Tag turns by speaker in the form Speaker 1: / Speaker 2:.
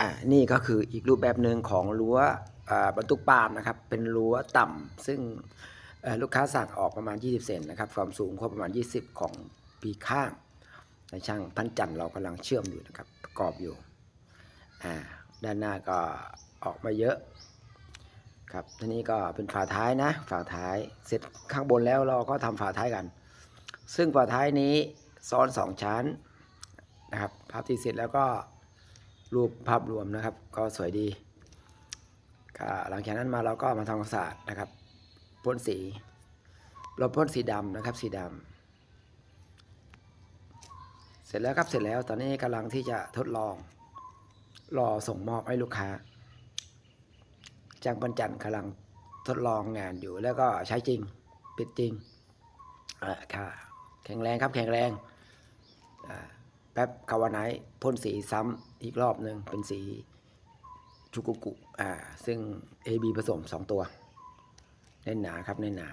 Speaker 1: อ่านี่ก็คืออีกรูปแบบหนึ่งของรั้วอ่าบรรทุกปาล์มนะครับ เป็นรั้วต่ำซึ่งลูกค้าสั่งออกประมาณ 20 เซนนะครับ ความสูงก็ประมาณ 20 ของปีข้างในช่างพันจันทร์เรากำลังเชื่อมอยู่นะครับ ประกอบอยู่อ่าด้านหน้าก็ออกมาเยอะครับทีนี้ก็เป็นฝาท้ายนะ ฝาท้ายเสร็จข้างบนแล้วเราก็ทำฝาท้ายกัน ซึ่งฝาท้ายนี้ซ้อนสองชั้นนะครับภาพที่เสร็จแล้วก็ รูปภาพรวมนะครับ ก็สวยดีหลังจากนั้นมาเราก็มาทำความสะอาดนะครับพ่นสี เราพ่นสีดำนะครับ สีดำเสร็จแล้วครับเสร็จแล้วตอนนี้กำลังที่จะทดลองรอส่งมอบให้ลูกค้าจ้างปันจันทร์กำลังทดลองงานอยู่แล้วก็ใช้จริงปิดจริงอ่าค่ะ แข็งแรงครับแข็งแรง ป๊บคาวาไนท์พ่นสีซ้ำอีกรอบหนึ่งเป็นสีชูกุกุอ่าซึ่ง AB ผสม 2 ตัวเน้นหนาครับเน้นหนา